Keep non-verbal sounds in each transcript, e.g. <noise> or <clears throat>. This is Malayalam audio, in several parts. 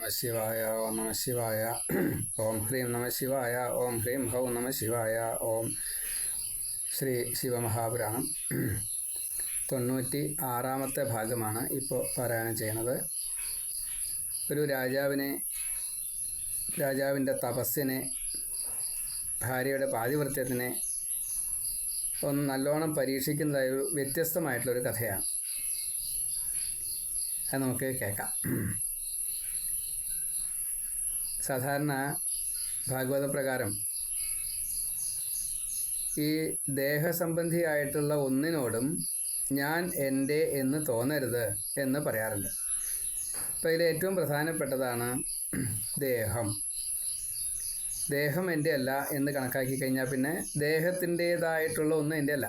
ശിവായ ഓം നമ ശിവായ ഓം ഹ്രീം നമ ശിവായ ഓം ഹ്രീം ഹൗ നമ ശിവായ ഓം ശ്രീ ശിവമഹാപുരാണം. തൊണ്ണൂറ്റി ആറാമത്തെ ഭാഗമാണ് ഇപ്പോൾ പാരായണം ചെയ്യുന്നത്. ഒരു രാജാവിനെ രാജാവിന്റെ തപസ്സിനെ ഭാര്യയുടെ പാതിവൃത്യത്തിനെ ഒന്ന് നല്ലോണം പരീക്ഷിക്കുന്നതായ ഒരു വ്യത്യസ്തമായിട്ടുള്ളൊരു കഥയാണ്. അത് നമുക്ക് കേൾക്കാം. സാധാരണ ഭാഗവത പ്രകാരം ഈ ദേഹസംബന്ധിയായിട്ടുള്ള ഒന്നിനോടും ഞാൻ എന്റെ എന്ന് തോന്നരുത് എന്ന് പറയാറുണ്ട്. അപ്പോൾ ഇതിൽ ഏറ്റവും പ്രധാനപ്പെട്ടതാണ് ദേഹം. ദേഹം എന്റെ അല്ല എന്ന് കണക്കാക്കി കഴിഞ്ഞാൽ പിന്നെ ദേഹത്തിന്റേതായിട്ടുള്ള ഒന്നും എന്റെ അല്ല.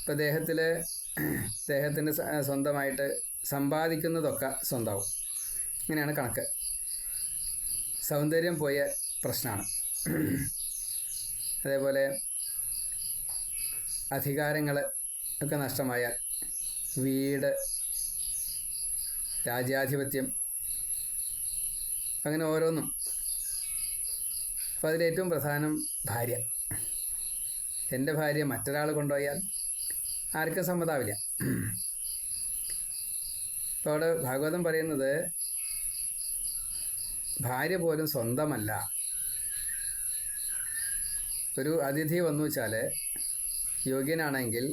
ഇപ്പോൾ ദേഹത്തിൽ ദേഹത്തിന്റെ സ്വന്തമായിട്ട് സമ്പാദിക്കുന്നതൊക്കെ സ്വന്തമാവും ഇങ്ങനെയാണ് കണക്ക്. സൗന്ദര്യം പോയ പ്രശ്നമാണ് അതേപോലെ അധികാരങ്ങൾ ഒക്കെ നഷ്ടമായാൽ വീട് രാജ്യാധിപത്യം അങ്ങനെ ഓരോന്നും. അപ്പോൾ അതിലേറ്റവും പ്രധാനം ഭാര്യ. എന്റെ ഭാര്യ മറ്റൊരാൾ കൊണ്ടുപോയാൽ ആർക്കും സമ്മതാവില്ല. അപ്പോൾ അവിടെ ഭാഗവതം പറയുന്നത് ഭാര്യ പോലും സ്വന്തമല്ല. ഒരു അതിഥി വന്നു വെച്ചാൽ യോഗ്യനാണെങ്കിൽ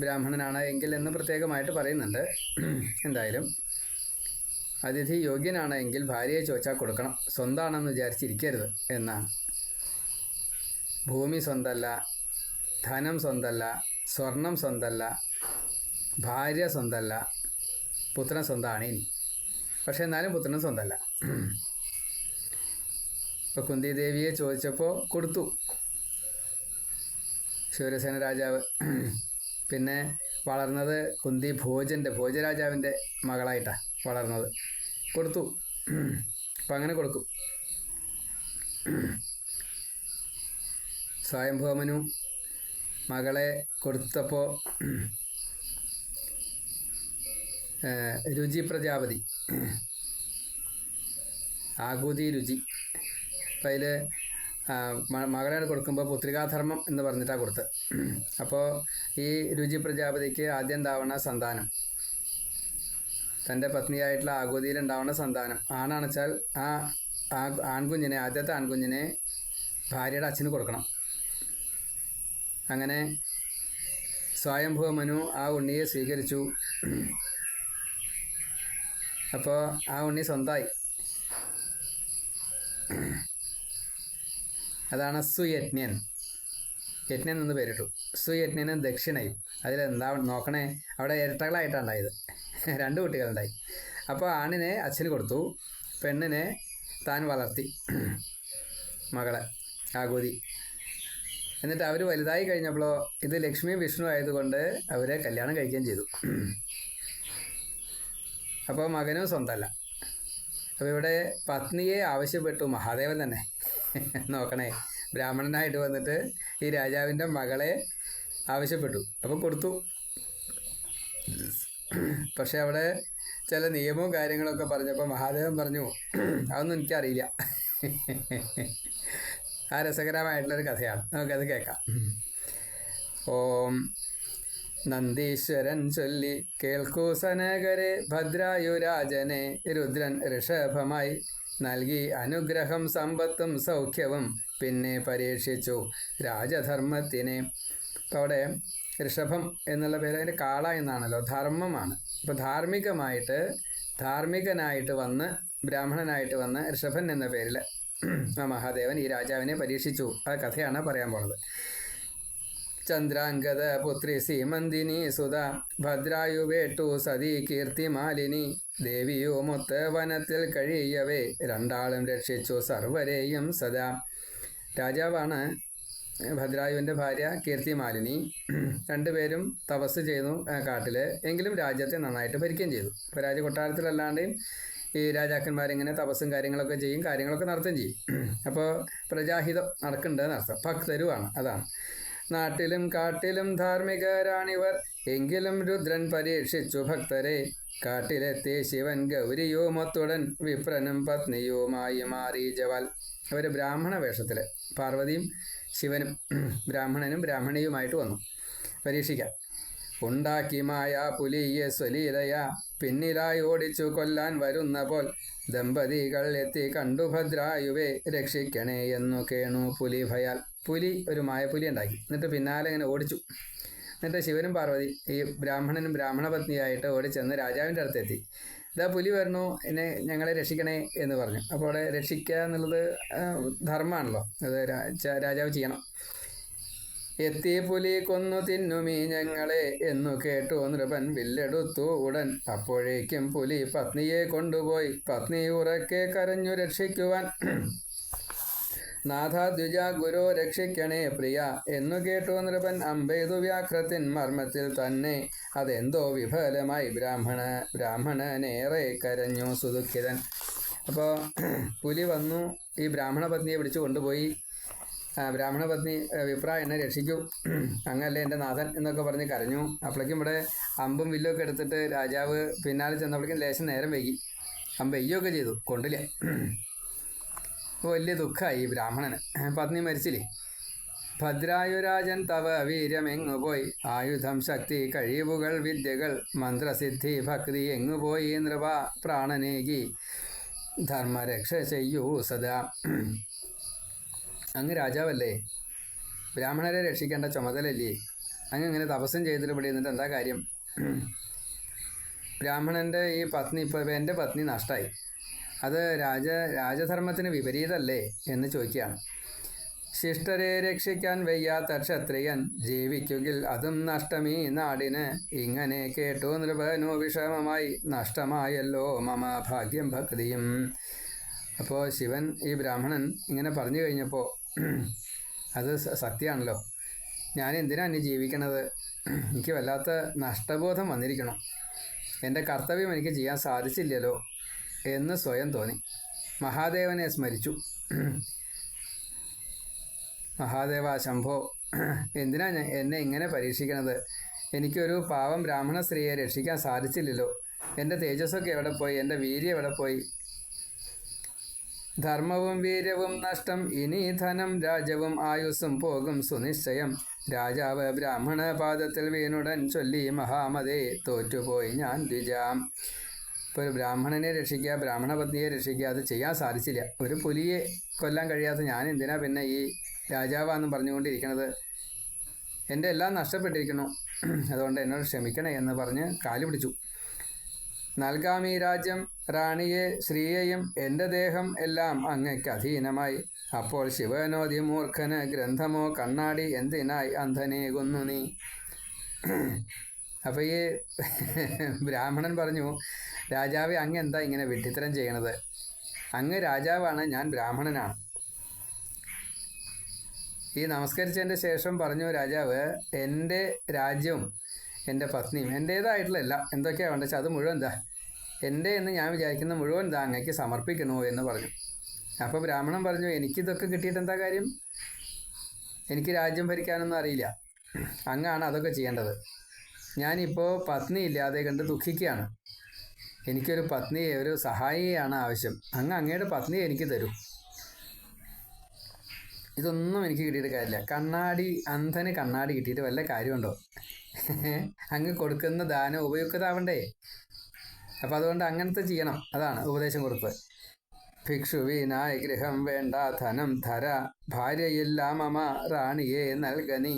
ബ്രാഹ്മണനാണ് എങ്കിൽ എന്ന് പ്രത്യേകമായിട്ട് പറയുന്നുണ്ട്. എന്തായാലും അതിഥി യോഗ്യനാണ് എങ്കിൽ ഭാര്യയെ ചോദിച്ചാൽ കൊടുക്കണം. സ്വന്താണെന്ന് വിചാരിച്ചിരിക്കരുത് എന്നാണ്. ഭൂമി സ്വന്തമല്ല ധനം സ്വന്തമല്ല സ്വർണം സ്വന്തമല്ല ഭാര്യ സ്വന്തമല്ല പുത്രൻ സ്വന്തമാണ് ഇനി. പക്ഷെ എന്നാലും പുത്രനും സ്വന്തമല്ല. ഇപ്പോൾ കുന്തി ദേവിയെ ചോദിച്ചപ്പോൾ കൊടുത്തു. ശിവരസേന രാജാവ്. പിന്നെ വളർന്നത് കുന്തി ഭോജന്റെ ഭോജരാജാവിന്റെ മകളായിട്ടാണ് വളർന്നത്. കൊടുത്തു. അപ്പം അങ്ങനെ കൊടുക്കും. സ്വയംഭോമനു മകളെ കൊടുത്തപ്പോൾ രുചി പ്രജാപതി. ആകൂതി രുചി. അപ്പം അതിൽ മകളെ കൊടുക്കുമ്പോൾ പുത്രികാധർമ്മം എന്ന് പറഞ്ഞിട്ടാണ് കൊടുത്തത് അപ്പോൾ ഈ രുചി പ്രജാപതിക്ക് ആദ്യം ഉണ്ടാവണ സന്താനം. തന്റെ പത്നിയായിട്ടുള്ള ആകൂതിയിൽ ഉണ്ടാവുന്ന സന്താനം. ആണാണെച്ചാൽ ആ ആൺകുഞ്ഞിനെ ആദ്യത്തെ ആൺകുഞ്ഞിനെ ഭാര്യയുടെ അച്ഛന് കൊടുക്കണം. അങ്ങനെ സ്വയംഭവ മനു ആ ഉണ്ണിയെ സ്വീകരിച്ചു. അപ്പോൾ ആ ഉണ്ണി സ്വന്തമായി. അതാണ് സുയജ്ഞൻ. യജ്ഞൻ എന്ന് പേരിട്ടു. സുയജ്ഞനും ദക്ഷിണയും. അതിലെന്താ നോക്കണേ? അവിടെ ഇരട്ടകളായിട്ടാണ് ഉണ്ടായത്. രണ്ട് കുട്ടികളുണ്ടായി. അപ്പോൾ ആണിനെ അച്ഛന് കൊടുത്തു. പെണ്ണിനെ താൻ വളർത്തി. മകളെ ആകൂതി. എന്നിട്ട് അവർ വലുതായി കഴിഞ്ഞപ്പോഴോ ഇത് ലക്ഷ്മി വിഷ്ണു ആയതുകൊണ്ട് അവരെ കല്യാണം കഴിക്കുകയും ചെയ്തു. അപ്പോൾ മകനും സ്വന്തമല്ല അപ്പോൾ ഇവിടെ പത്നിയെ ആവശ്യപ്പെട്ടു. മഹാദേവൻ തന്നെ. നോക്കണേ. ബ്രാഹ്മണനായിട്ട് വന്നിട്ട് ഈ രാജാവിന്റെ മകളെ ആവശ്യപ്പെട്ടു. അപ്പോൾ കൊടുത്തു. പക്ഷെ അവിടെ ചില നിയമവും കാര്യങ്ങളൊക്കെ പറഞ്ഞപ്പോൾ മഹാദേവൻ പറഞ്ഞു അതൊന്നും എനിക്കറിയില്ല. ആ രസകരമായിട്ടുള്ളൊരു കഥയാണ്. നമുക്കത് കേൾക്കാം. ഓം. നന്ദീശ്വരൻ ചൊല്ലി. കേൾക്കൂ സനകരെ ഭദ്രായുരാജനെ. രുദ്രൻ ഋഷഭമായി നൽകി. അനുഗ്രഹം സമ്പത്തും സൗഖ്യവും പിന്നെ പരീക്ഷിച്ചു. രാജധർമ്മത്തിനെ. അപ്പോൾ അവിടെ ഋഷഭം എന്നുള്ള പേര് അതിന്റെ കാള എന്നാണല്ലോ. ധർമ്മമാണ്. ഇപ്പോൾ ധാർമ്മികമായിട്ട് ധാർമ്മികനായിട്ട് വന്ന് ബ്രാഹ്മണനായിട്ട് വന്ന് ഋഷഭൻ എന്ന പേരിൽ ആ മഹാദേവൻ ഈ രാജാവിനെ പരീക്ഷിച്ചു. ആ കഥയാണ് പറയാൻ പോണത്. ചന്ദ്രാംഗത പുത്രി സീമന്തിനി സുത ഭദ്രായുവേട്ടു സതി കീർത്തിമാലിനി ദേവിയുമൊത്ത് വനത്തിൽ കഴിയവേ രണ്ടാളും രക്ഷിച്ചു സർവരെയും സദാ। രാജാവാണ് ഭദ്രായുവിന്റെ ഭാര്യ കീർത്തിമാലിനി. രണ്ടുപേരും തപസ് ചെയ്തു കാട്ടിൽ എങ്കിലും രാജ്യത്തെ നന്നായിട്ട് ഭരിക്കുകയും ചെയ്തു. ഇപ്പോൾ രാജകൊട്ടാരത്തിലല്ലാണ്ട് ഈ രാജാക്കന്മാരിങ്ങനെ തപസ്സും കാര്യങ്ങളൊക്കെ ചെയ്യും കാര്യങ്ങളൊക്കെ നടത്തുകയും ചെയ്യും. അപ്പോൾ പ്രജാഹിതം നടക്കുന്നുണ്ടെന്ന് അർത്ഥം ഭക്തരുവാണ് അതാണ്. നാട്ടിലും കാട്ടിലും ധാർമ്മികരാണിവർ. എങ്കിലും രുദ്രൻ പരീക്ഷിച്ചു ഭക്തരെ. കാട്ടിലെത്തി ശിവൻ ഗൗരിയുമൊത്തുടൻ വിപ്രനും പത്നിയുമായി മാറി ജവാൽ. അവർ ബ്രാഹ്മണ വേഷത്തിൽ പാർവതിയും ശിവനും ബ്രാഹ്മണനും ബ്രാഹ്മണിയുമായിട്ട് വന്നു. പരീക്ഷിക്കാം. ഉണ്ടാക്കി മായ പുലിയെ സ്വലീലയ പിന്നിലായി ഓടിച്ചു കൊല്ലാൻ വരുന്ന പോൽ ദമ്പതികൾ എത്തി കണ്ടു ഭദ്രായുവേ രക്ഷിക്കണേ എന്നു കേണു പുലി ഭയാൽ. പുലി ഒരു മായപ്പുലി ഉണ്ടാക്കി. എന്നിട്ട് പിന്നാലെ ഇങ്ങനെ ഓടിച്ചു. എന്നിട്ട് ശിവനും പാർവതി ഈ ബ്രാഹ്മണനും ബ്രാഹ്മണപത്നിയായിട്ട് ഓടിച്ചെന്ന് രാജാവിന്റെ അടുത്തെത്തി ഇതാ പുലി വരുന്നു എന്നെ ഞങ്ങളെ രക്ഷിക്കണേ എന്ന് പറഞ്ഞു. അപ്പോൾ അവിടെ രക്ഷിക്കുക എന്നുള്ളത് ധർമ്മമാണല്ലോ. അത് രാജാവ് ചെയ്യണം. എത്തി പുലി കൊന്നു തിന്നുമീ ഞങ്ങളെ എന്നു കേട്ടു നൃപൻ വില്ലെടുത്തു ഉടൻ. അപ്പോഴേക്കും പുലി പത്നിയെ കൊണ്ടുപോയി. പത്നി ഉറക്കെ കരഞ്ഞു രക്ഷിക്കുവാൻ. നാഥ ദ്വിജ ഗുരു രക്ഷിക്കണേ പ്രിയ എന്നു കേട്ടു നൃപൻ അമ്പെയ്തു വ്യാഘ്രത്തിൻ മർമ്മത്തിൽ തന്നെ. അതെന്തോ വിഫലമായി ബ്രാഹ്മണ ബ്രാഹ്മണനേറെ കരഞ്ഞു സുദുഃഖിതൻ. അപ്പോൾ പുലി വന്നു. ഈ ബ്രാഹ്മണ പത്നിയെ പിടിച്ചു കൊണ്ടുപോയി. ബ്രാഹ്മണ പത്നി വിപ്ര എന്നെ രക്ഷിക്കൂ. അങ്ങല്ലേ എന്റെ നാഥൻ എന്നൊക്കെ പറഞ്ഞ് കരഞ്ഞു. അപ്പോഴേക്കും ഇവിടെ അമ്പും വില്ലൊക്കെ എടുത്തിട്ട് രാജാവ് പിന്നാലെ ചെന്നപ്പോഴേക്കും ലേശം നേരം വൈകി. അമ്പ് എയ്യൊക്കെ ചെയ്തു കൊണ്ടില്ല. അപ്പോൾ വലിയ ദുഃഖമായി ഈ ബ്രാഹ്മണന്. പത്നി മരിച്ചില്ലേ? ഭദ്രായുരാജൻ തവ വീര്യമെങ്ങു പോയി? ആയുധം ശക്തി കഴിവുകൾ വിദ്യകൾ മന്ത്രസിദ്ധി ഭക്തി എങ്ങു പോയി? നൃപ പ്രാണനേകി. ധർമ്മരക്ഷ ചെയ്യൂ സദാ. അങ്ങ് രാജാവല്ലേ? ബ്രാഹ്മണരെ രക്ഷിക്കേണ്ട ചുമതലല്ലേ അങ്ങ് ഇങ്ങനെ തപസ്സം ചെയ്തിട്ട് ഇവിടെ എന്നിട്ട് എന്താ കാര്യം? ബ്രാഹ്മണന്റെ ഈ പത്നി ഇപ്പോൾ എന്റെ പത്നി നഷ്ടമായി അത് രാജ രാജധർമ്മത്തിന് വിപരീതമല്ലേ എന്ന് ചോദിക്കുകയാണ്. ശിഷ്ടരെ രക്ഷിക്കാൻ വയ്യാത്ത ക്ഷത്രിയൻ ജീവിക്കുകിൽ അതും നഷ്ടമീ നാടിന്. ഇങ്ങനെ കേട്ടു നൃപനു വിഷമമായി നഷ്ടമായല്ലോ മമ ഭാഗ്യം ഭക്തിയും. അപ്പോൾ ശിവൻ ഈ ബ്രാഹ്മണൻ ഇങ്ങനെ പറഞ്ഞു കഴിഞ്ഞപ്പോൾ അത് സത്യമാണല്ലോ ഞാൻ എന്തിനാണ് ഇനി ജീവിക്കണത്? എനിക്ക് വല്ലാത്ത നഷ്ടബോധം വന്നിരിക്കണം. എന്റെ കർത്തവ്യം എനിക്ക് ചെയ്യാൻ സാധിച്ചില്ലല്ലോ എന്ന് സ്വയം തോന്നി. മഹാദേവനെ സ്മരിച്ചു. മഹാദേവ ശംഭോ എന്തിനാ എന്നെ ഇങ്ങനെ പരീക്ഷിക്കണത്? എനിക്കൊരു പാവം ബ്രാഹ്മണ സ്ത്രീയെ രക്ഷിക്കാൻ സാധിച്ചില്ലല്ലോ. എന്റെ തേജസ്സൊക്കെ എവിടെ പോയി? എന്റെ വീര്യം എവിടെ പോയി? ധർമ്മവും വീര്യവും നഷ്ടം ഇനി ധനം രാജവും ആയുസ്സും പോകും സുനിശ്ചയം. രാജാവ് ബ്രാഹ്മണ പാദത്തിൽ വീണുടൻ ചൊല്ലി മഹാമതേ തോറ്റുപോയി ഞാൻ ദ്വിജാം. ഇപ്പോൾ ഒരു ബ്രാഹ്മണനെ രക്ഷിക്കുക ബ്രാഹ്മണ പത്നിയെ രക്ഷിക്കുക അത് ചെയ്യാൻ സാധിച്ചില്ല. ഒരു പുലിയെ കൊല്ലാൻ കഴിയാത്ത ഞാൻ എന്തിനാ പിന്നെ ഈ രാജാവാന്നും പറഞ്ഞുകൊണ്ടിരിക്കണത്? എന്റെ എല്ലാം നഷ്ടപ്പെട്ടിരിക്കുന്നു. അതുകൊണ്ട് എന്നോട് ക്ഷമിക്കണേ എന്ന് പറഞ്ഞ് കാലു പിടിച്ചു. നൽകാം ഈ രാജ്യം റാണിയെ ശ്രീയെയും എന്റെ ദേഹം എല്ലാം അങ്ങയ്ക്ക് അധീനമായി. അപ്പോൾ ശിവനോദി മൂർഖന് ഗ്രന്ഥമോ കണ്ണാടി എന്തിനായി അന്ധനേകുന്നു നീ? അപ്പോൾ ഈ ബ്രാഹ്മണൻ പറഞ്ഞു രാജാവെ അങ്ങ് എന്താ ഇങ്ങനെ വിഡ്ഢിത്തരം ചെയ്യണത്? അങ്ങ് രാജാവാണ് ഞാൻ ബ്രാഹ്മണനാണ്. ഈ നമസ്കരിച്ചതിന്റെ ശേഷം പറഞ്ഞു രാജാവ് എന്റെ രാജ്യവും എന്റെ പത്നിയും എന്റേതായിട്ടുള്ള എല്ലാം എന്തൊക്കെയാണ് വേണ്ടത്? അത് മുഴുവൻ എന്താ? എന്റെ എന്ന് ഞാൻ വിചാരിക്കുന്ന മുഴുവൻ എന്താ അങ്ങയ്ക്ക് സമർപ്പിക്കണോ എന്ന് പറഞ്ഞു. അപ്പോൾ ബ്രാഹ്മണൻ പറഞ്ഞു എനിക്കിതൊക്കെ കിട്ടിയിട്ട് എന്താ കാര്യം? എനിക്ക് രാജ്യം ഭരിക്കാനൊന്നും അറിയില്ല. അങ്ങാണ് അതൊക്കെ ചെയ്യേണ്ടത്. ഞാനിപ്പോൾ പത്നി ഇല്ലാതെ കണ്ട് ദുഃഖിക്കുകയാണ്. എനിക്കൊരു പത്നിയെ ഒരു സഹായിയാണ് ആവശ്യം. അങ്ങ് അങ്ങയുടെ പത്നിയെ എനിക്ക് തരൂ. ഇതൊന്നും എനിക്ക് കിട്ടിയിട്ട് കാര്യമില്ല. കണ്ണാടി അന്ധന് കണ്ണാടി കിട്ടിയിട്ട് വല്ല കാര്യമുണ്ടോ? അങ്ങ് കൊടുക്കുന്ന ദാനം ഉപയുക്തതാവണ്ടേ? അപ്പം അതുകൊണ്ട് അങ്ങനത്തെ ചെയ്യണം. അതാണ് ഉപദേശം കൊടുപ്പ് ഭിക്ഷുവിനായി ഗൃഹം വേണ്ട ധനം ധര ഭാര്യയില്ല മമ റാണിയെ നൽകനി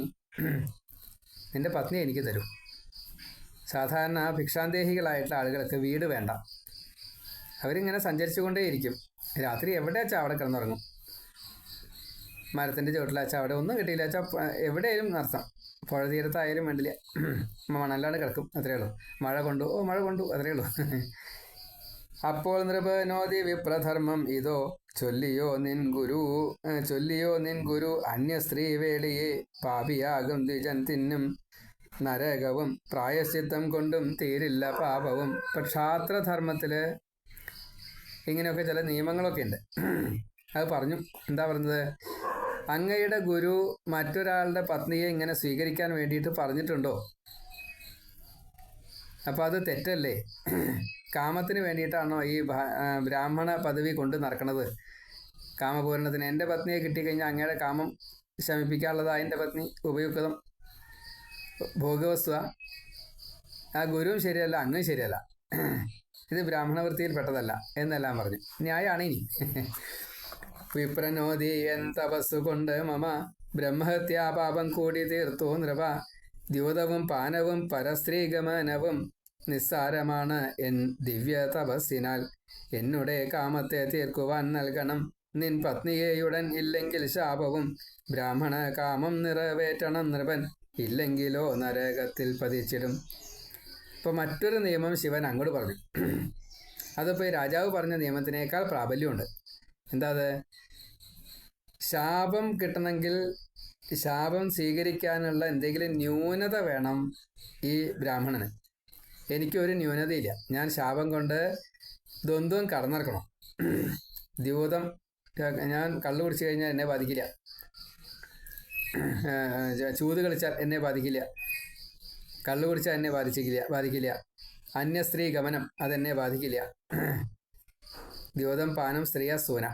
നിന്റെ പത്നി എനിക്ക് തരൂ. സാധാരണ ഭിക്ഷാന്തേഹികളായിട്ടുള്ള ആളുകൾക്ക് വീട് വേണ്ട. അവരിങ്ങനെ സഞ്ചരിച്ചുകൊണ്ടേയിരിക്കും. രാത്രി എവിടെ വെച്ചാൽ അവിടെ കിടന്നുറങ്ങും? മരത്തിന്റെ ചുവട്ടിലാച്ചാൽ അവിടെ? ഒന്നും കിട്ടിയില്ല. വെച്ചാൽ എവിടെയായാലും നടത്താം. പുഴ തീരത്തായാലും വേണ്ടില്ല മണല്ലാണ്ട് കിടക്കും അത്രയേ ഉള്ളൂ. മഴ കൊണ്ടു ഓ മഴ കൊണ്ടു അത്രയേ ഉള്ളൂ. അപ്പോൾ നൃപനോതി വിപ്രധർമ്മം ഇതോ ചൊല്ലിയോ നിൻ ഗുരു ചൊല്ലിയോ നിൻ ഗുരു അന്യ സ്ത്രീ വേളിയെ പാപിയാകും ദ്വിജൻ തിന്നും. നരകവും പ്രായശ്ചിത്തം കൊണ്ടും തീരില്ല പാപവും. ഇപ്പം ക്ഷാത്രധർമ്മത്തിൽ ഇങ്ങനെയൊക്കെ ചില നിയമങ്ങളൊക്കെ ഉണ്ട്. അത് പറഞ്ഞു എന്താ പറഞ്ഞത്? അങ്ങയുടെ ഗുരു മറ്റൊരാളുടെ പത്നിയെ ഇങ്ങനെ സ്വീകരിക്കാൻ വേണ്ടിയിട്ട് പറഞ്ഞിട്ടുണ്ടോ? അപ്പോൾ അത് തെറ്റല്ലേ? കാമത്തിന് വേണ്ടിയിട്ടാണോ ഈ ബ്രാഹ്മണ പദവി കൊണ്ട് നടക്കുന്നത് കാമപൂരണത്തിന് എന്റെ പത്നിയെ കിട്ടിക്കഴിഞ്ഞാൽ അങ്ങയുടെ കാമം ശമിപ്പിക്കാനുള്ളത് എന്റെ പത്നി? ഉപയുക്തം. ഭോഗവസ്തു ആ ഗുരുവും ശരിയല്ല അങ്ങും ശരിയല്ല. ഇത് ബ്രാഹ്മണവൃത്തിയിൽ പെട്ടതല്ല എന്നെല്ലാം പറഞ്ഞു. ന്യായമാണ് ഇനി. വിപ്രനോദി എൻ തപസ്സു കൊണ്ട് മമ ബ്രഹ്മഹത്യാപാപം കൂടി തീർത്തു നൃപ. ദ്യൂതവും പാനവും പരസ്ത്രീഗമനവും നിസ്സാരമാണ് എൻ ദിവ്യ തപസ്സിനാൽ. എന്നുടെ കാമത്തെ തീർക്കുവാൻ നൽകണം. നിൻ പത്നിയെയുടൻ ഇല്ലെങ്കിൽ ശാപവും ബ്രാഹ്മണ കാമം നിറവേറ്റണം നൃപൻ. ഇല്ലെങ്കിലോ നരകത്തിൽ പതിച്ചിടും. ഇപ്പോൾ മറ്റൊരു നിയമം ശിവൻ അങ്ങോട്ട് പറഞ്ഞു. <clears throat> അതിപ്പോൾ രാജാവ് പറഞ്ഞ നിയമത്തിനേക്കാൾ പ്രാബല്യമുണ്ട്. എന്താ അത് ശാപം കിട്ടണമെങ്കിൽ ശാപം സ്വീകരിക്കാനുള്ള എന്തെങ്കിലും ന്യൂനത വേണം ഈ ബ്രാഹ്മണന്. എനിക്കൊരു ന്യൂനതയില്ല. ഞാൻ ശാപം കൊണ്ട് ദ്വന്ദ്വം കടന്നിറക്കണം ദ്യൂതം ഞാൻ കള്ളു കുടിച്ചു കഴിഞ്ഞാൽ എന്നെ ബാധിക്കില്ല. ചൂത് കളിച്ചാൽ എന്നെ ബാധിക്കില്ല. കള്ളു കുടിച്ചാൽ എന്നെ ബാധിച്ചില്ല ബാധിക്കില്ല. അന്യ സ്ത്രീ ഗമനം അതെന്നെ ബാധിക്കില്ല. ദ്യോതം പാനം സ്ത്രീയ സൂന.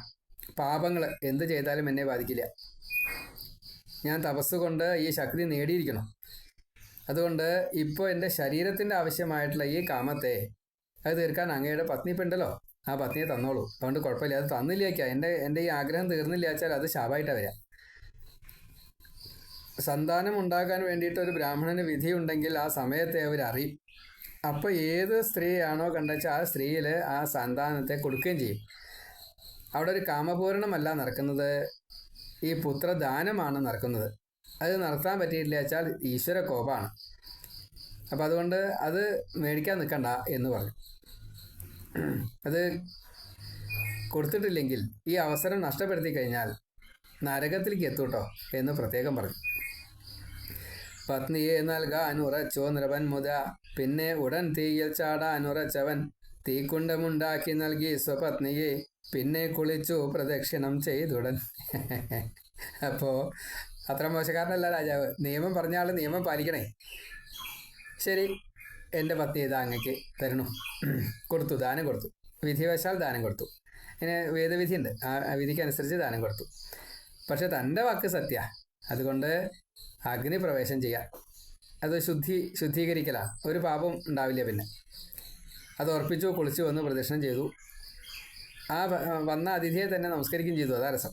പാപങ്ങൾ എന്ത് ചെയ്താലും എന്നെ ബാധിക്കില്ല. ഞാൻ തപസ് കൊണ്ട് ഈ ശക്തി നേടിയിരിക്കണം. അതുകൊണ്ട് ഇപ്പോൾ എന്റെ ശരീരത്തിന്റെ ആവശ്യമായിട്ടുള്ള ഈ കാമത്തെ അത് തീർക്കാൻ അങ്ങയുടെ പത്നി ഇപ്പം ഉണ്ടല്ലോ. ആ പത്നിയെ തന്നോളൂ. അതുകൊണ്ട് കുഴപ്പമില്ല. അത് തന്നില്ലേക്കാ എന്റെ എന്റെ ഈ ആഗ്രഹം തീർന്നില്ല വെച്ചാൽ അത് ശാപമായിട്ടാണ് വരിക സന്താനം ഉണ്ടാക്കാൻ വേണ്ടിയിട്ട് ഒരു ബ്രാഹ്മണന് വിധിയുണ്ടെങ്കിൽ ആ സമയത്തെ അവർ അപ്പോൾ ഏത് സ്ത്രീയാണോ കണ്ടെച്ചാൽ ആ സ്ത്രീയിൽ ആ സന്താനത്തെ കൊടുക്കുകയും ചെയ്യും. അവിടെ ഒരു കാമപൂരണമല്ല നടക്കുന്നത്. ഈ പുത്രദാനമാണ് നടക്കുന്നത്. അത് നടത്താൻ പറ്റിയില്ല വെച്ചാൽ ഈശ്വര കോപമാണ് അപ്പം അതുകൊണ്ട് അത് മേടിക്കാൻ നിൽക്കണ്ട എന്ന് പറഞ്ഞു. അത് കൊടുത്തിട്ടില്ലെങ്കിൽ ഈ അവസരം നഷ്ടപ്പെടുത്തി കഴിഞ്ഞാൽ നരകത്തിലേക്ക് എത്തൂട്ടോ എന്ന് പ്രത്യേകം പറഞ്ഞു. പത്നിയെ നൽകാൻ ഉറച്ചോ നിറവൻ മുത പിന്നെ ഉടൻ തീയിൽ ചാടാൻ ഉറച്ചവൻ തീക്കുണ്ടമുണ്ടാക്കി നൽകി സ്വപത്നിയെ. പിന്നെ കുളിച്ചു പ്രദക്ഷിണം ചെയ്തുടൻ. <laughs> അപ്പോ അത്ര മോശക്കാരനല്ല രാജാവ്. നിയമം പറഞ്ഞ നിയമം പാലിക്കണേ. ശരി എന്റെ പത്നി ഇതാ അങ്ങക്ക് തരണു. <clears throat> കൊടുത്തു ദാനം കൊടുത്തു. വിധിവശാൽ ദാനം കൊടുത്തു. ഇങ്ങനെ വേദവിധിയുണ്ട് ആ വിധിക്കനുസരിച്ച് ദാനം കൊടുത്തു. പക്ഷെ തന്റെ വാക്ക് സത്യ. അതുകൊണ്ട് അഗ്നി പ്രവേശം ചെയ്യാം. അത് ശുദ്ധി ശുദ്ധീകരിക്കലാണ് ഒരു പാപം ഉണ്ടാവില്ല പിന്നെ. അത് ഉറപ്പിച്ചു കുളിച്ചു വന്ന് പ്രദക്ഷിണം ചെയ്തു. ആ വന്ന അതിഥിയെ തന്നെ നമസ്കരിക്കുകയും ചെയ്തു. അതാ രസം.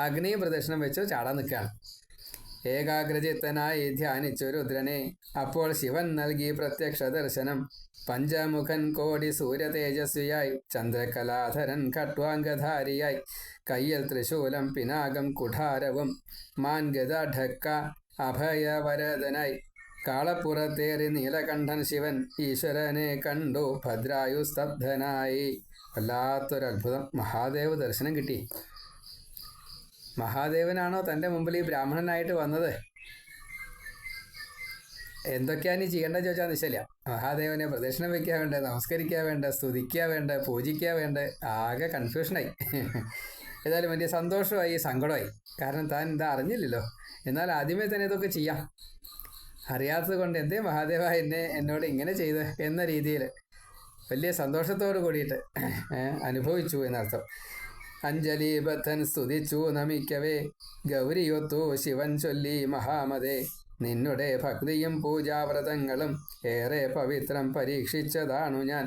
അഗ്നിയും പ്രദക്ഷിണം വെച്ച് ചാടാൻ നിൽക്കുകയാണ്. ഏകാഗ്രചിത്തനായി ധ്യാനിച്ചു രുദ്രനെ അപ്പോൾ ശിവൻ നൽകി പ്രത്യക്ഷ ദർശനം. പഞ്ചമുഖൻ കോടി സൂര്യ തേജസ്വിയായി. ചന്ദ്രകലാധരൻ ഖട്വാംഗധാരിയായി കയ്യൽ തൃശൂലം പിനാകം കുഠാരവും മാൻഗത ഢക്ക അഭയവരദനായി കാളപ്പുറത്തേറി നീലകണ്ഠൻ ശിവൻ ഈശ്വരനെ കണ്ടു ഭദ്രായു സ്തബ്ധനായി വല്ലാത്തൊരത്ഭുതം. മഹാദേവ് ദർശനം കിട്ടി. മഹാദേവനാണോ തന്റെ മുമ്പിൽ ഈ ബ്രാഹ്മണനായിട്ട് വന്നത്? എന്തൊക്കെയാണ് ഈ ചെയ്യേണ്ടത് ചോദിച്ചാൽ നിശ്ചയില്ല. മഹാദേവനെ പ്രദക്ഷിണം വയ്ക്കാൻ വേണ്ടേ നമസ്കരിക്കാൻ വേണ്ട സ്തുതിക്കാൻ വേണ്ട പൂജിക്കാൻ വേണ്ട ആകെ കൺഫ്യൂഷനായി ഏതായാലും വലിയ സന്തോഷമായി സങ്കടമായി. കാരണം താൻ ഇത് അറിഞ്ഞില്ലല്ലോ. എന്നാൽ ആദ്യമേ തന്നെ ഇതൊക്കെ ചെയ്യാം. അറിയാത്തത് കൊണ്ട് എന്തേ മഹാദേവ എന്നെ എന്നോട് ഇങ്ങനെ ചെയ്ത് എന്ന രീതിയിൽ. വലിയ സന്തോഷത്തോട് കൂടിയിട്ട് അനുഭവിച്ചു എന്നർത്ഥം. അഞ്ജലിബദ്ധൻ സ്തുതിച്ചു നമിക്കവേ. ഗൗരിയൊത്തു ശിവൻ ചൊല്ലി മഹാമതേ. നിന്നുടെ ഭക്തിയും പൂജാവ്രതങ്ങളും ഏറെ പവിത്രം പരീക്ഷിച്ചതാണു ഞാൻ.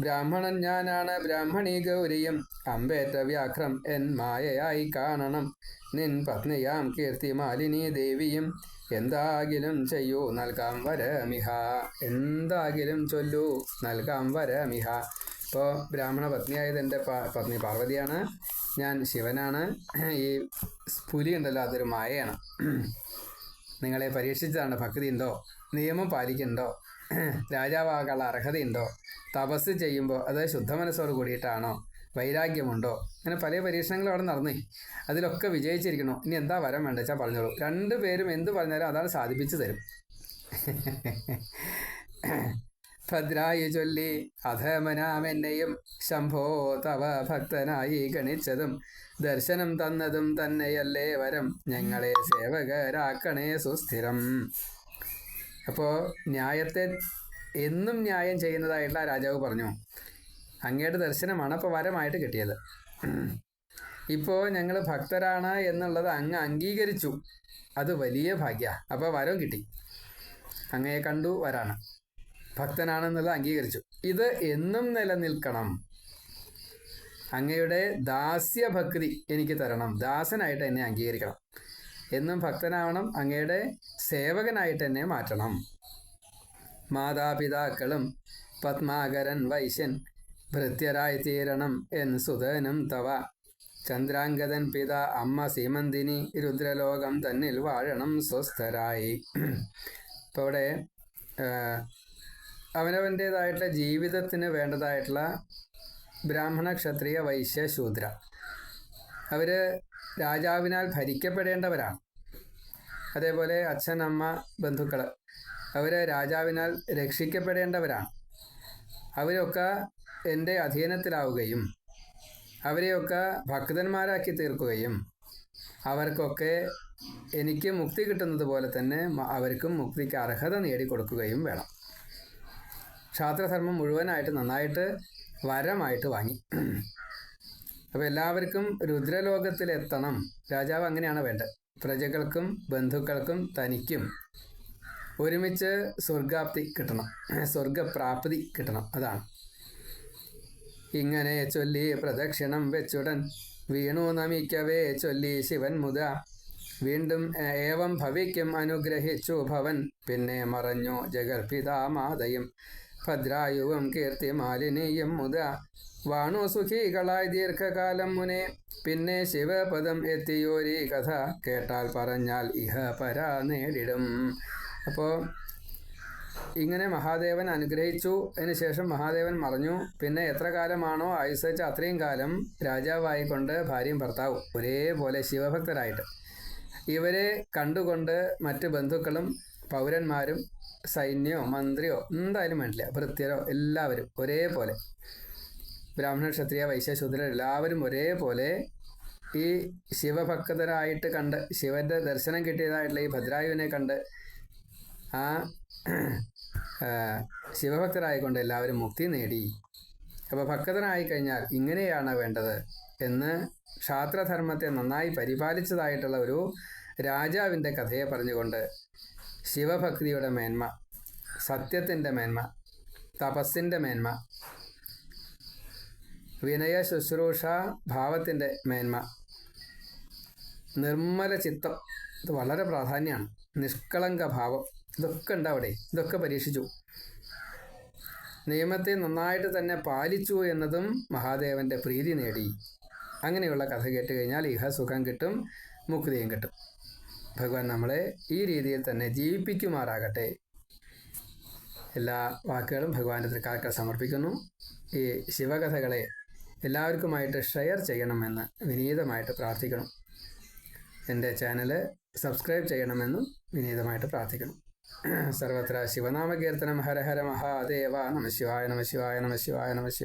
ബ്രാഹ്മണൻ ഞാനാണ് ബ്രാഹ്മണി ഗൗരിയും. അമ്പേറ്റ വ്യാഘ്രം എൻ മായയായി കാണണം. നിൻ പത്നിയാം കീർത്തി മാലിനി ദേവിയും. എന്താകിലും ചെയ്യൂ നൽകാം വരമിഹ. എന്താകിലും ചൊല്ലൂ നൽകാം വരമിഹ. ഇപ്പോൾ ബ്രാഹ്മണ പത്നിയായത് എന്റെ പത്നി പാർവതിയാണ്. ഞാൻ ശിവനാണ്. ഈ പുലി ഉണ്ടല്ലോ അതൊരു മായയാണ്. നിങ്ങളെ പരീക്ഷിച്ചതാണ് ഭക്തി ഉണ്ടോ നിയമം പാലിക്കുന്നുണ്ടോ? രാജാവാകാനുള്ള അർഹതയുണ്ടോ? തപസ് ചെയ്യുമ്പോൾ അത് ശുദ്ധമനസ്സോട് കൂടിയിട്ടാണോ? വൈരാഗ്യമുണ്ടോ? അങ്ങനെ പല പരീക്ഷണങ്ങളും അവിടെ നടന്നേ. അതിലൊക്കെ വിജയിച്ചിരിക്കണോ ഇനി എന്താ വരം വേണ്ട വെച്ചാൽ പറഞ്ഞോളൂ. രണ്ടു പേരും എന്ത് പറഞ്ഞാലും അതാണ് സാധിപ്പിച്ചു തരും. ഭദ്രായി ചൊല്ലി അധമനാമെന്നെയും ശംഭോ തവ ഭക്തനായി ഗണിച്ചതും ദർശനം തന്നതും തന്നെയല്ലേ വരം. ഞങ്ങളെ സേവകരാക്കണേ സുസ്ഥിരം. അപ്പോൾ ന്യായത്തെ എന്നും ന്യായം ചെയ്യുന്നതായിട്ടുള്ള രാജാവ് പറഞ്ഞു. അങ്ങയുടെ ദർശനമാണ് അപ്പോൾ വരമായിട്ട് കിട്ടിയത്. ഇപ്പോൾ ഞങ്ങൾ ഭക്തരാണ് എന്നുള്ളത് അങ്ങ് അംഗീകരിച്ചു. അത് വലിയ ഭാഗ്യ. അപ്പോൾ വരം കിട്ടി. അങ്ങയെ കണ്ടു വരാണ്. ഭക്തനാണെന്നുള്ളത് അംഗീകരിച്ചു. ഇത് എന്നും നിലനിൽക്കണം. അങ്ങയുടെ ദാസ്യഭക്തി എനിക്ക് തരണം. ദാസനായിട്ട് എന്നെ അംഗീകരിക്കണം. എന്നും ഭക്തനാവണം. അങ്ങയുടെ സേവകനായിട്ട് തന്നെ മാറ്റണം. മാതാപിതാക്കളും പത്മാകരൻ വൈശ്യൻ ഭൃത്യരായി തീരണം എൻ സുതനും തവ. ചന്ദ്രാംഗതൻ പിത അമ്മ സീമന്തിനി രുദ്രലോകം തന്നിൽ വാഴണം സ്വസ്ഥരായി. ഇപ്പോൾ ഇവിടെ അവനവന്റേതായിട്ടുള്ള ജീവിതത്തിന് വേണ്ടതായിട്ടുള്ള ബ്രാഹ്മണ ക്ഷത്രിയ വൈശ്യ ശൂദ്ര അവർ രാജാവിനാൽ ഭരിക്കപ്പെടേണ്ടവരാണ്. അതേപോലെ അച്ഛൻ അമ്മ ബന്ധുക്കൾ അവർ രാജാവിനാൽ രക്ഷിക്കപ്പെടേണ്ടവരാണ്. അവരൊക്കെ എന്റെ അധീനത്തിലാവുകയും അവരെയൊക്കെ ഭക്തന്മാരാക്കി തീർക്കുകയും അവർക്കൊക്കെ എനിക്ക് മുക്തി കിട്ടുന്നത് പോലെ തന്നെ അവർക്കും മുക്തിക്ക് അർഹത നേടിക്കൊടുക്കുകയും വേണം. ക്ഷാത്രധർമ്മം മുഴുവനായിട്ട് നന്നായിട്ട് വരമായിട്ട് വാങ്ങി. അപ്പോൾ എല്ലാവർക്കും രുദ്രലോകത്തിൽ എത്തണം രാജാവ് അങ്ങനെയാണ് വേണ്ടത്. പ്രജകൾക്കും ബന്ധുക്കൾക്കും തനിക്കും ഒരുമിച്ച് സ്വർഗാപ്തി കിട്ടണം. സ്വർഗപ്രാപ്തി കിട്ടണം. അതാണ്. ഇങ്ങനെ ചൊല്ലി പ്രദക്ഷിണം വെച്ചുടൻ വീണു നമിക്കവേ ചൊല്ലി ശിവൻ മുത. വീണ്ടും ഏവം ഭവിക്കും അനുഗ്രഹിച്ചു ഭവൻ. പിന്നെ മറഞ്ഞു ജഗർപിതാമാതയും ഭദ്രായുവും കീർത്തി മാലിനിയും മുത. വാണു സുഖികളായി ദീർഘകാലം മുനെ പിന്നെ ശിവപദം എത്തിയോരീ കഥ കേട്ടാൽ പറഞ്ഞാൽ ഇഹ പരാ നേടിടും അപ്പോൾ ഇങ്ങനെ മഹാദേവൻ അനുഗ്രഹിച്ചു. അതിന് ശേഷം മഹാദേവൻ മറഞ്ഞു. പിന്നെ എത്ര കാലമാണോ ആയുസ് അത്രയും കാലം രാജാവായിക്കൊണ്ട് ഭാര്യയും ഭർത്താവും ഒരേപോലെ ശിവഭക്തരായിട്ട്. ഇവരെ കണ്ടുകൊണ്ട് മറ്റ് ബന്ധുക്കളും പൗരന്മാരും സൈന്യോ മന്ത്രിയോ എന്തായാലും വേണ്ടില്ല. ഭൃത്യരോ എല്ലാവരും ഒരേപോലെ ബ്രാഹ്മണ ക്ഷത്രിയ വൈശ്യശൂദ്രർ എല്ലാവരും ഒരേപോലെ ഈ ശിവഭക്തരായിട്ട് കണ്ട് ശിവന്റെ ദർശനം കിട്ടിയതായിട്ടുള്ള ഈ ഭദ്രായുവിനെ കണ്ട് ആ ശിവഭക്തരായിക്കൊണ്ട് എല്ലാവരും മുക്തി നേടി. അപ്പോൾ ഭക്തനായി കഴിഞ്ഞാൽ ഇങ്ങനെയാണ് വേണ്ടത് എന്ന് ക്ഷാത്രധർമ്മത്തെ നന്നായി പരിപാലിച്ചതായിട്ടുള്ള ഒരു രാജാവിന്റെ കഥയെ പറഞ്ഞുകൊണ്ട് ശിവഭക്തിയുടെ മേന്മ സത്യത്തിന്റെ മേന്മ തപസ്സിന്റെ മേന്മ വിനയ ശുശ്രൂഷ ഭാവത്തിന്റെ മേന്മ. നിർമ്മല ചിത്തം. ഇത് വളരെ പ്രാധാന്യമാണ്. നിഷ്കളങ്ക ഭാവം. ഇതൊക്കെ ഉണ്ട് അവിടെ. ഇതൊക്കെ പരീക്ഷിച്ചു. നിയമത്തെ നന്നായിട്ട് തന്നെ പാലിച്ചു എന്നതും മഹാദേവന്റെ പ്രീതി നേടി. അങ്ങനെയുള്ള കഥ കേട്ട് കഴിഞ്ഞാൽ ഇഹ സുഖം കിട്ടും മുക്തിയും കിട്ടും. ഭഗവാൻ നമ്മളെ ഈ രീതിയിൽ തന്നെ ജീവിപ്പിക്കുമാറാകട്ടെ. എല്ലാ വാക്കുകളും ഭഗവാന്റെ തൃക്കാർക്ക് സമർപ്പിക്കുന്നു. ഈ ശിവകഥകളെ എല്ലാവർക്കുമായിട്ട് ഷെയർ ചെയ്യണമെന്ന് വിനീതമായിട്ട് പ്രാർത്ഥിക്കണം. എന്റെ ചാനൽ സബ്സ്ക്രൈബ് ചെയ്യണമെന്നും വിനീതമായിട്ട് പ്രാർത്ഥിക്കണം. സർവത്ര ശിവനാമകീർത്തനം. ഹര ഹര മഹാദേവ നമ ശിവായ നമ ശിവായ നമ ശിവായ നമ ശിവായ